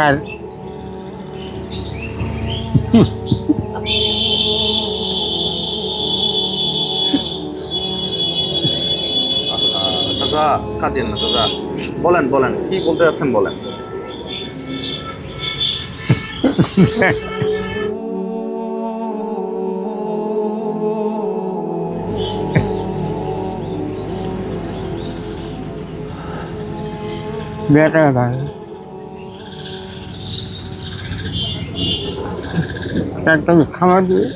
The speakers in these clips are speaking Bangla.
আর চাচা কাঁদিয়েন না চাচা। বলেন বলেন কি বলতে যাচ্ছেন বলেন। বেটা ভাই একটা খাবার দিয়ে।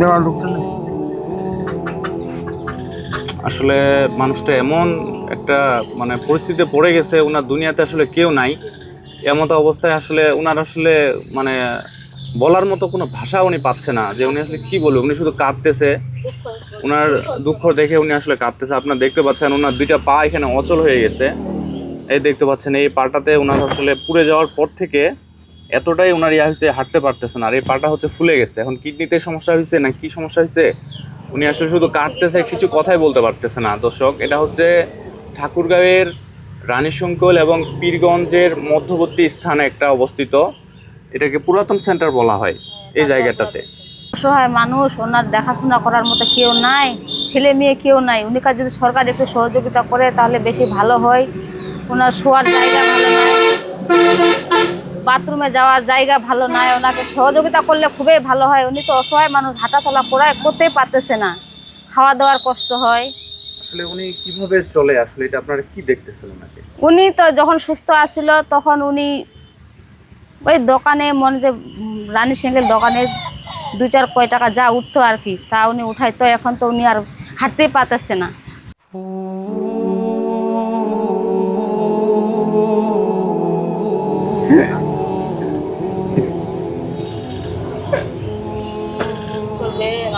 দেওয়ার লোকটা নেই আসলে মানুষটা এমন একটা মানে পরিস্থিতিতে পড়ে গেছে ওনার দুনিয়াতে আসলে কেউ নাই। এমতো অবস্থায় আসলে ওনার আসলে মানে বলার মতো কোনো ভাষা উনি পাচ্ছে না যে উনি আসলে কি বলবে? উনি শুধু কাঁদতেছে। ওনার দুঃখ দেখে উনি আসলে কাঁদতেছে। আপনার দেখতে পাচ্ছেন, ওনার দুইটা পা এখানে অচল হয়ে গেছে। এই দেখতে পাচ্ছেন, এই পাটাতে ওনার আসলে পুড়ে যাওয়ার পর থেকে এতটাই ওনার ইয়া হয়েছে, হাঁটতে পারতেছে না। আর এই পাটা হচ্ছে ফুলে গেছে। এখন কিডনিতে সমস্যা হয়েছে না কি সমস্যা হয়েছে? উনি আসলে শুধু কাটতেছে কিছু কথাই বলতে পারতেছে না। দর্শক, এটা হচ্ছে ঠাকুরগাঁওয়ের রানীশঙ্কল এবং পীরগঞ্জের মধ্যবর্তী স্থানে একটা অবস্থিত। এটাকে পুরাতন সেন্টার বলা হয় এই জায়গাটাতে। অসহায় মানুষ ওনার দেখাশোনা করার মতো কেউ নাই ছেলে মেয়ে কেউ নাই। উনি কাছে যদি সরকার একটু সহযোগিতা করে তাহলে বেশি ভালো হয়। ওনার শোয়ার জায়গা ভালো নাই বাথরুমে যাওয়ার জায়গা ভালো নাই ওনাকে সহযোগিতা করলে খুবই ভালো হয়। উনি তো অসহায় মানুষ হাঁটা চলা পড়ায় করতেই পারতেছে না। খাওয়া দাওয়ার কষ্ট হয়। আসলে উনি কীভাবে চলে? আসলে এটা আপনারা কি দেখতেছেন ওনাকে? উনি তো যখন সুস্থ আসছিল তখন উনি ওই দোকানে মনে যে রানী সিংহের দোকানে দু চার কয় টাকা যা উঠতো আর কি তা উনি উঠাইতো এখন তো উনি আর হাঁটতেই পারতেছে না।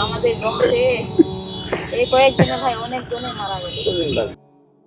আমাদের বংশে এই কয়েকদিনে ভাই অনেক জনে মারা গেছে